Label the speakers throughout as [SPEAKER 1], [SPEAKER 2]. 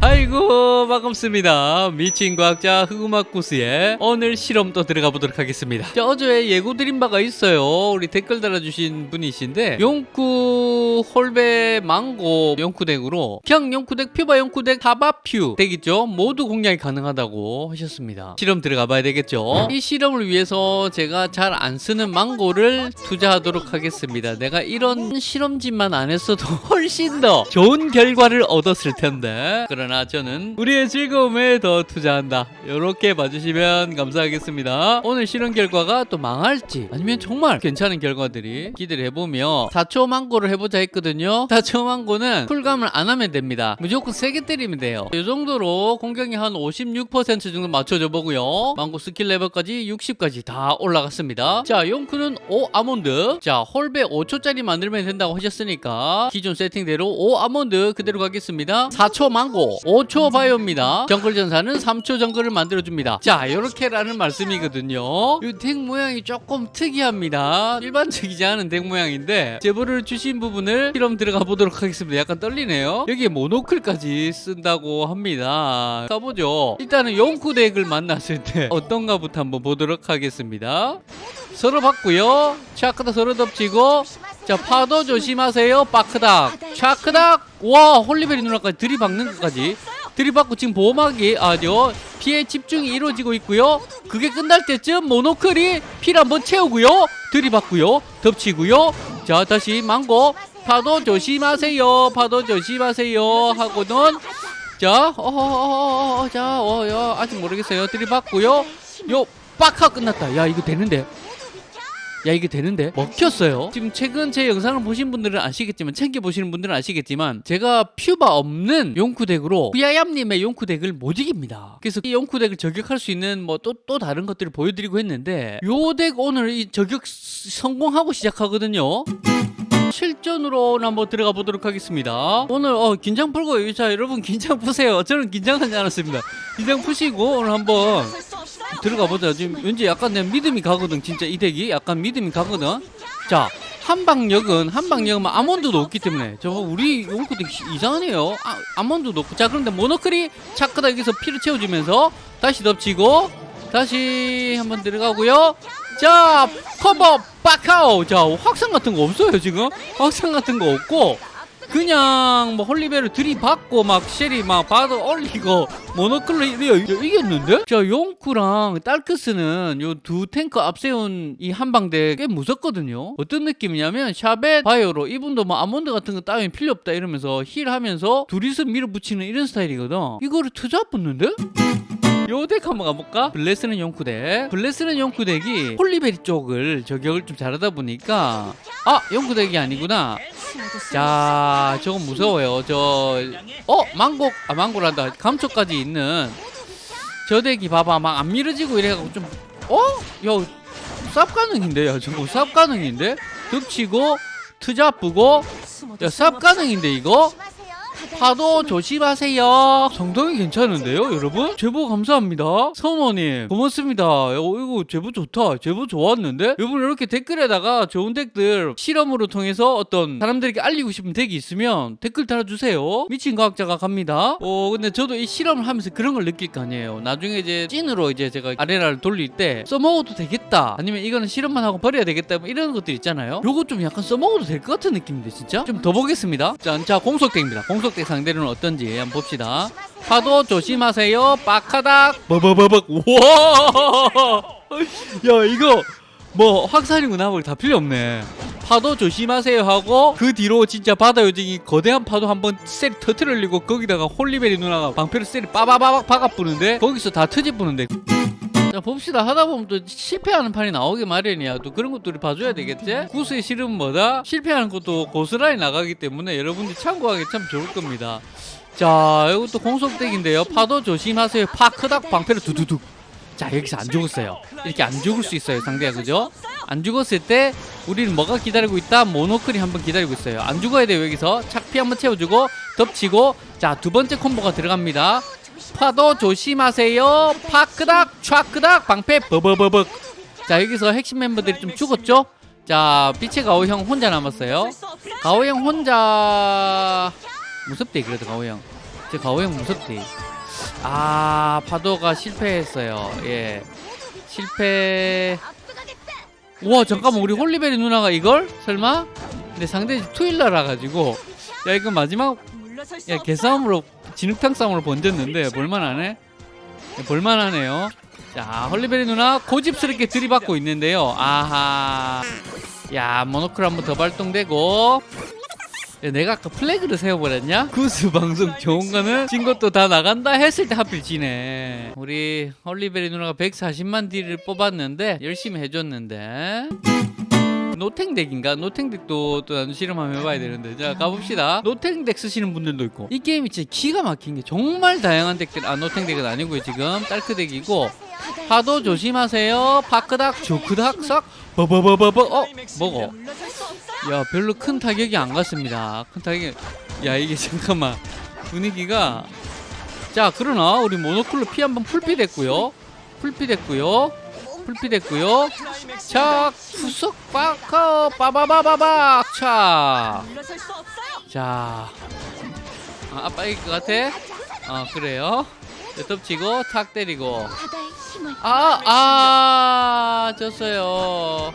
[SPEAKER 1] 아이고 반갑습니다. 미친 과학자 흑우막 구스의 오늘 실험 또 들어가 보도록 하겠습니다. 자, 어제 예고 드린 바가 있어요. 우리 댓글 달아주신 분이신데 용쿠 홀베 망고 용쿠 덱으로 그냥 용쿠 덱 퓨바 용쿠 덱 하바퓨 덱 있죠. 모두 공략이 가능하다고 하셨습니다. 실험 들어가 봐야 되겠죠? 이 실험을 위해서 제가 잘 안 쓰는 망고를 투자하도록 하겠습니다. 내가 이런 실험짓만 안 했어도 훨씬 더 좋은 결과를 얻었을 텐데. 그러나 저는 우리 의 즐거움에 더 투자한다. 이렇게 봐주시면 감사하겠습니다. 오늘 실험 결과가 또 망할지 아니면 정말 괜찮은 결과들이 기대를 해보며 4초 망고를 해보자 했거든요. 4초 망고는 쿨감을 안 하면 됩니다. 무조건 세게 때리면 돼요. 이 정도로 공격이 한 56% 정도 맞춰줘 보고요. 망고 스킬 레벨까지 60까지 다 올라갔습니다. 자 용쿠는 5 아몬드. 자 홀배 5초짜리 만들면 된다고 하셨으니까 기존 세팅대로 5 아몬드 그대로 가겠습니다. 4초 망고 5초 바이오 입니다. 정글 전사는 3초 정글을 만들어줍니다. 자 이렇게라는 말씀이거든요. 이 덱 모양이 조금 특이합니다. 일반적이지 않은 덱 모양인데 제보를 주신 부분을 실험 들어가 보도록 하겠습니다. 약간 떨리네요. 여기에 모노클까지 쓴다고 합니다. 가보죠. 일단은 용쿠 덱을 만났을 때 어떤가부터 한번 보도록 하겠습니다. 서로 봤고요. 차크다 서로 덮치고. 자 파도 조심하세요. 빠크닥. 차크닥. 와 홀리베리 누나까지 들이박는 것까지 들이박고 지금 보호막이 아니요 피해 집중이 이루어지고 있고요. 그게 끝날 때쯤 모노클이 피를 한번 채우고요. 들이박고요. 덮치고요. 자 다시 망고. 파도 조심하세요. 파도 조심하세요. 하고는 자 어허허허 자 어, 야, 아직 모르겠어요. 들이박고요. 요 빡하 끝났다. 야 이거 되는데 야 이게 되는데? 먹혔어요. 지금 최근 제 영상을 보신 분들은 아시겠지만 챙겨 보시는 분들은 아시겠지만 제가 퓨바 없는 용쿠 덱으로 후야얌님의 용쿠 덱을 못 이깁니다. 그래서 이 용쿠 덱을 저격할 수 있는 뭐 또또 다른 것들을 보여드리고 했는데 요 덱 오늘 이 저격 스- 성공하고 시작하거든요 실전으로 한번 들어가 보도록 하겠습니다. 오늘 어, 긴장 풀고 자 여러분 긴장 푸세요. 저는 긴장하지 않았습니다. 긴장 푸시고 오늘 한번 들어가 보자. 지금 왠지 약간 내 믿음이 가거든. 진짜 이 덱이 약간 믿음이 가거든. 자 한방역은 한방역은 뭐 아몬드도 없기 때문에 저 우리 덱 이상하네요. 아, 아몬드도 없고 자 그런데 모노클이 차크다 여기서 피를 채워주면서 다시 덮치고 다시 한번 들어가고요. 자 커버 빠카오. 자 확산 같은 거 없어요 지금? 확산 같은 거 없고 그냥 뭐 홀리베를 들이받고 막 쉘이 막 받아 올리고 모노클로 이겼는데? 자 용쿠랑 딸크스는 요 두 탱크 앞세운 이 한방대 꽤 무섭거든요. 어떤 느낌이냐면 샤벳 바이오로 이분도 뭐 아몬드 같은 거 따윈 필요 없다 이러면서 힐하면서 둘이서 밀어붙이는 이런 스타일이거든. 이거를 투자 붙는데 요덱 한번 가볼까? 블레스는 용쿠덱 블레스는 용쿠덱이 홀리베리 쪽을 저격을 좀 잘하다 보니까 아 용쿠덱이 아니구나. 자 저건 무서워요. 저 어? 망고 아 망고란다. 감초까지 있는 저 덱이 봐봐. 막 안 밀어지고 이래갖고 좀 어? 야 쌉 가능인데? 야 저거 쌉 가능인데? 득치고 투자 뿌고. 야 쌉 가능인데 이거 파도 조심하세요. 성동이 괜찮은데요, 여러분? 제보 감사합니다. 선호님, 고맙습니다. 야, 이거 제보 좋다. 제보 좋았는데? 여러분, 이렇게 댓글에다가 좋은 댓글 실험으로 통해서 어떤 사람들에게 알리고 싶은 덱이 있으면 댓글 달아주세요. 미친 과학자가 갑니다. 어, 근데 저도 이 실험을 하면서 그런 걸 느낄 거 아니에요. 나중에 이제 찐으로 이제 제가 아레나를 돌릴 때 써먹어도 되겠다. 아니면 이거는 실험만 하고 버려야 되겠다. 뭐 이런 것들 있잖아요. 요거 좀 약간 써먹어도 될 것 같은 느낌인데, 진짜? 좀 더 보겠습니다. 자, 자 공속덱입니다. 공속덱 상대로는 어떤지 한번 봅시다. 파도 조심하세요. 빠카닥. 버버버벅. 우와. 야, 이거 뭐 확산이구나. 뭐다 필요 없네. 파도 조심하세요 하고 그 뒤로 진짜 바다 요정이 거대한 파도 한번 셀 터트리고 거기다가 홀리베리 누나가 방패로 셀이 빠바바박 박아 부는데 거기서 다 터지 부는데 자 봅시다. 하다 보면 또 실패하는 판이 나오기 마련이야. 또 그런 우리 봐줘야 되겠지? 구수의 실은 뭐다? 실패하는 것도 고스란히 나가기 때문에 여러분들이 참고하기 참 좋을 겁니다. 자 이것도 공속덱인데요. 파도 조심하세요. 파크닥 방패로 두두둑. 자 여기서 안 죽었어요. 이렇게 안 죽을 수 있어요 상대가. 그죠? 안 죽었을 때 우리는 뭐가 기다리고 있다? 모노클이 한번 기다리고 있어요. 안 죽어야 돼요 여기서. 착피 한번 채워주고 덮치고. 자 두 번째 콤보가 들어갑니다. 파도 조심하세요. 파크닥, 촥크닥, 방패 버버버벅. 자 여기서 핵심 멤버들이 좀 죽었죠? 자 빛의 가오 형 혼자 남았어요. 가오 형 혼자 무섭대 그래도 가오 형제 가오 형 무섭대. 아 파도가 실패했어요. 예. 실패. 우와 잠깐만 우리 홀리베리 누나가 이걸? 설마? 근데 상대 투일러라 가지고. 야 이거 마지막 야 개싸움으로 진흙탕 싸움으로 번졌는데 볼만하네? 네, 볼만하네요 자 홀리베리 누나 고집스럽게 들이받고 있는데요. 아하. 야 모노클 한번 더 발동되고. 야, 내가 아까 플래그를 세워버렸냐? 구스 방송 좋은 거는 진 것도 다 나간다 했을 때 하필 지네. 우리 홀리베리 누나가 140만 딜을 뽑았는데 열심히 해줬는데. 노탱덱인가? 노탱덱도 또 나도 실험 한번 해봐야 되는데. 자 가봅시다. 노탱덱 쓰시는 분들도 있고. 이 게임이 진짜 기가 막힌 게 정말 다양한 덱들 아 노탱덱은 아니고요 지금. 딸크덱이고 파도 조심하세요 파크닥 조크닥 싹 버버버버버 어? 뭐고? 야 별로 큰 타격이 안 갔습니다 큰 타격이 야 이게 잠깐만 분위기가 자 그러나 우리 모노클로 피 한번 풀피 됐고요 풀피 됐고요 풀피 됐고요 착 후석 빠커 빠바바바박 착 자, 아, 이길 것 같아? 어, 그래요. 자, 덮치고, 탁 때리고. 아, 아, 졌어요.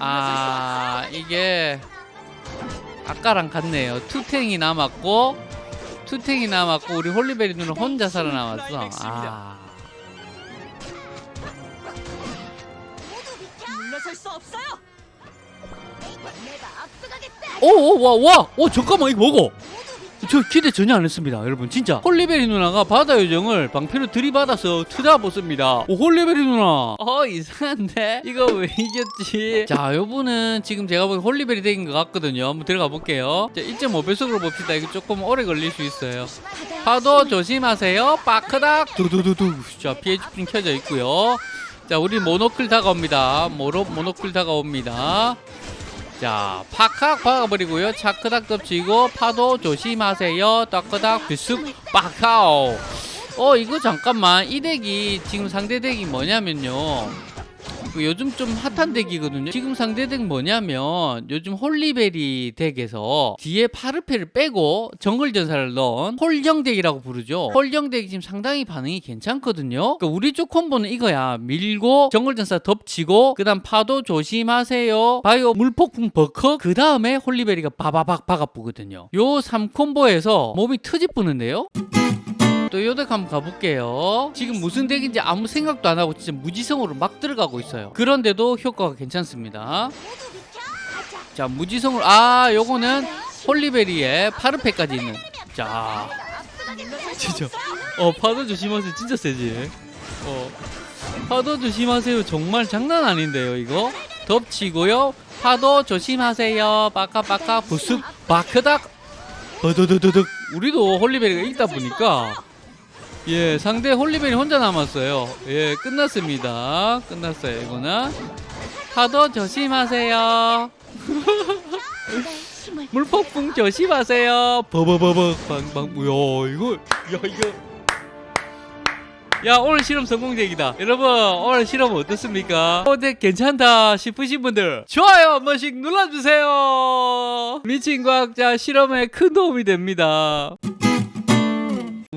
[SPEAKER 1] 아, 이게, 아까랑 같네요. 투탱이 남았고, 투탱이 남았고, 우리 홀리베리 누는 혼자 살아남았어. 아. 오, 오, 와, 와, 오, 잠깐만, 이거 뭐고? 저 기대 전혀 안 했습니다, 여러분. 진짜. 홀리베리 누나가 바다 요정을 방패로 들이받아서 투자보습니다. 오, 홀리베리 누나. 어, 이상한데? 이거 왜 이겼지? 자, 요분은 지금 제가 보기 홀리베리 덱인 것 같거든요. 한번 들어가 볼게요. 자, 1.5배속으로 봅시다. 이거 조금 오래 걸릴 수 있어요. 파도 조심하세요. 빠크닥. 두두두두. 자, 피해 집중 켜져 있고요. 자, 우리 모노클 다가옵니다. 모로, 모노클 다가옵니다. 자, 팍팍 박아버리고요. 차크닥 덮치고 파도 조심하세요. 따크닥 비습 빠카오. 어, 이거 잠깐만. 이 덱이 지금 상대 덱이 뭐냐면요. 그 요즘 좀 핫한 덱이거든요. 지금 상대 덱 뭐냐면 요즘 홀리베리 덱에서 뒤에 파르페를 빼고 정글 전사를 넣은 홀정 덱이라고 부르죠. 홀정 덱이 지금 상당히 반응이 괜찮거든요. 그러니까 우리 쪽 콤보는 이거야. 밀고 정글 전사 덮치고 그다음 파도 조심하세요. 바이오 물폭풍 버커 그 다음에 홀리베리가 바바박 박아보거든요. 요 3콤보에서 몸이 트집 부는데요. 또 요덱 한번 가볼게요. 지금 무슨 덱인지 아무 생각도 안 하고 진짜 무지성으로 막 들어가고 있어요. 그런데도 효과가 괜찮습니다. 자, 무지성으로 아, 요거는 홀리베리에 파르페까지 있는. 자, 진짜. 어, 파도 조심하세요. 진짜 세지. 어, 파도 조심하세요. 정말 장난 아닌데요, 이거. 덮치고요. 파도 조심하세요. 빠까빠까 부습 바크닥. 버드드드득. 우리도 홀리베리가 있다 보니까 예, 상대 홀리베리 혼자 남았어요. 예, 끝났습니다. 끝났어요, 이거는. 파도 조심하세요. 물폭풍 조심하세요. 버버버버 방방. 야, 이거 야, 이거 야 오늘 실험 성공적이다 여러분 오늘 실험 어떻습니까? 어때 괜찮다 싶으신 분들 좋아요 한 번씩 눌러주세요 미친 과학자 실험에 큰 도움이 됩니다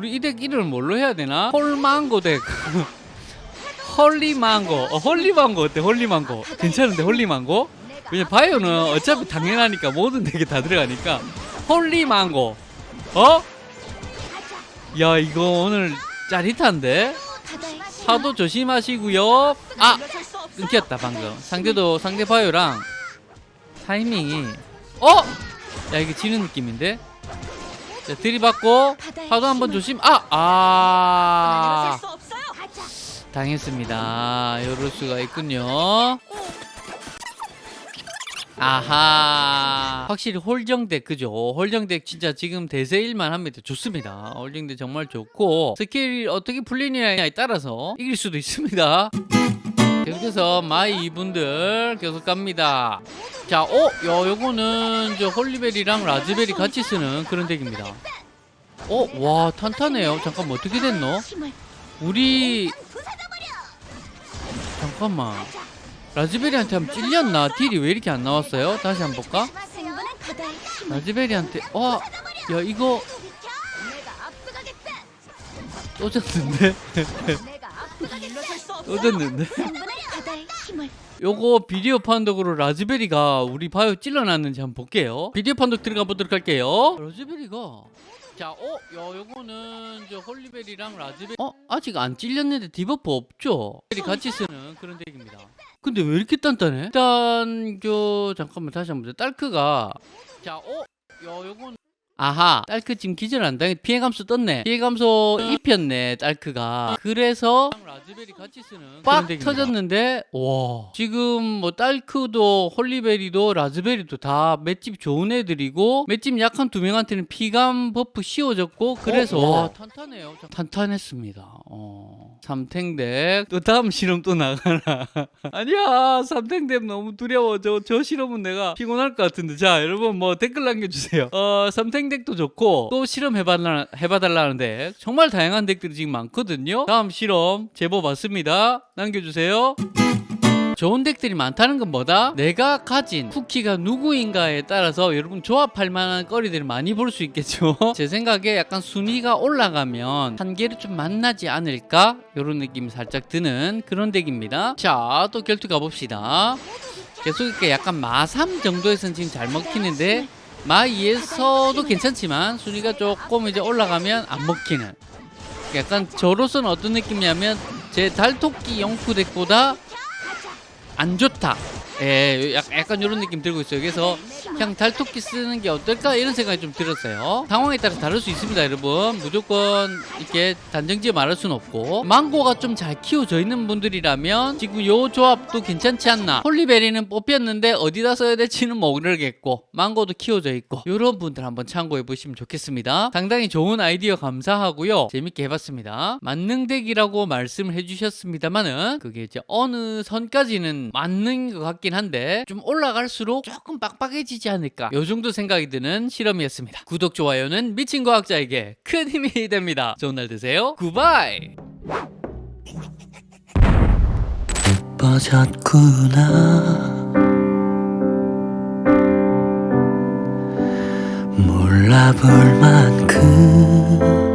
[SPEAKER 1] 우리 이 덱 이름을 뭘로 해야 되나? 홀망고 덱 홀리망고 어, 홀리망고 어때 홀리망고 괜찮은데 홀리망고? 왜냐 바이오는 어차피 당연하니까 모든 덱에 다 들어가니까 홀리망고 어? 야 이거 오늘 짜릿한데? 파도 조심하시고요 아! 끊겼다 방금 상대도 상대 바이오랑 타이밍이 어? 야 이게 지는 느낌인데? 자 들이받고 파도 한번 조심. 아! 아! 당했습니다. 이럴 수가 있군요. 아하. 확실히 홀정덱 그죠? 홀정덱 진짜 지금 대세일만 합니다. 좋습니다. 홀정덱 정말 좋고 스킬 어떻게 풀리느냐에 따라서 이길 수도 있습니다 계속해서 마이 이분들 계속 갑니다 자, 어? 야, 요거는 저 홀리베리랑 라즈베리 같이 쓰는 그런 덱입니다 어? 와 탄탄해요 잠깐만 어떻게 됐노? 우리 잠깐만 라즈베리한테 한번 찔렸나? 딜이 왜 이렇게 안 나왔어요? 다시 한번 볼까? 라즈베리한테 와, 야 이거. 또 졌는데? 또. 졌는데? 요거 비디오 판독으로 라즈베리가 우리 바이오 찔러놨는지 한번 볼게요. 비디오 판독 들어가 보도록 할게요. 라즈베리가 자, 어, 야, 요거는 저 홀리베리랑 라즈베리 어, 아직 안 찔렸는데 디버프 없죠? 같이 쓰는 그런 덱입니다. 근데 왜 이렇게 단단해? 일단 저 잠깐만 다시 한번 보자. 딸크가 자, 어, 야, 요건 아하 딸크 지금 기절한다 피해 감소 떴네. 피해 감소 입혔네 딸크가. 그래서 라즈베리 같이 쓰는 빡 터졌는데 와. 지금 뭐 딸크도 홀리베리도 라즈베리도 다 맷집 좋은 애들이고 맷집 약한 두 명한테는 피감 버프 씌워졌고 그래서
[SPEAKER 2] 어?
[SPEAKER 1] 와. 탄탄해요. 탄탄했습니다. 어 삼탱덱 또 다음 실험 또 나가나 아니야 삼탱덱 너무 두려워. 저, 저 실험은 내가 피곤할 것 같은데. 자 여러분 뭐 댓글 남겨주세요. 어 삼탱덱도 좋고 또 실험 해봐달라, 해봐달라는 덱 정말 다양한 덱들이 지금 많거든요. 다음 실험 제보 받습니다. 남겨주세요 좋은 덱들이 많다는 건 뭐다? 내가 가진 쿠키가 누구인가에 따라서 여러분 조합할 만한 거리들을 많이 볼 수 있겠죠. 제 생각에 약간 순위가 올라가면 한계를 좀 만나지 않을까? 이런 느낌이 살짝 드는 그런 덱입니다. 자, 또 결투 가봅시다. 계속 이렇게 약간 마3 정도에서는 지금 잘 먹히는데 마2에서도 괜찮지만 순위가 조금 이제 올라가면 안 먹히는 약간 저로서는 어떤 느낌이냐면 제 달토끼 영쿠 덱보다 안 좋다. 예, 약- 약간 이런 느낌 들고 있어요. 그래서 그냥 달토끼 쓰는 게 어떨까 이런 생각이 좀 들었어요. 상황에 따라 다를 수 있습니다, 여러분. 무조건 이렇게 단정지어 말할 수는 없고 망고가 좀 잘 키워져 있는 분들이라면 지금 요 조합도 괜찮지 않나. 홀리베리는 뽑혔는데 어디다 써야 될지는 모르겠고 망고도 키워져 있고 이런 분들 한번 참고해 보시면 좋겠습니다. 상당히 좋은 아이디어 감사하고요. 재밌게 해봤습니다. 만능덱이라고 말씀을 해주셨습니다만은 그게 이제 어느 선까지는 맞는 것 같긴 같긴 한데 좀 올라갈수록 조금 빡빡해지지 않을까 요 정도 생각이 드는 실험이었습니다. 구독, 좋아요는 미친 과학자에게 큰 힘이 됩니다. 좋은 날 되세요. 굿바이!
[SPEAKER 3] 예뻐졌구나 몰라볼 만큼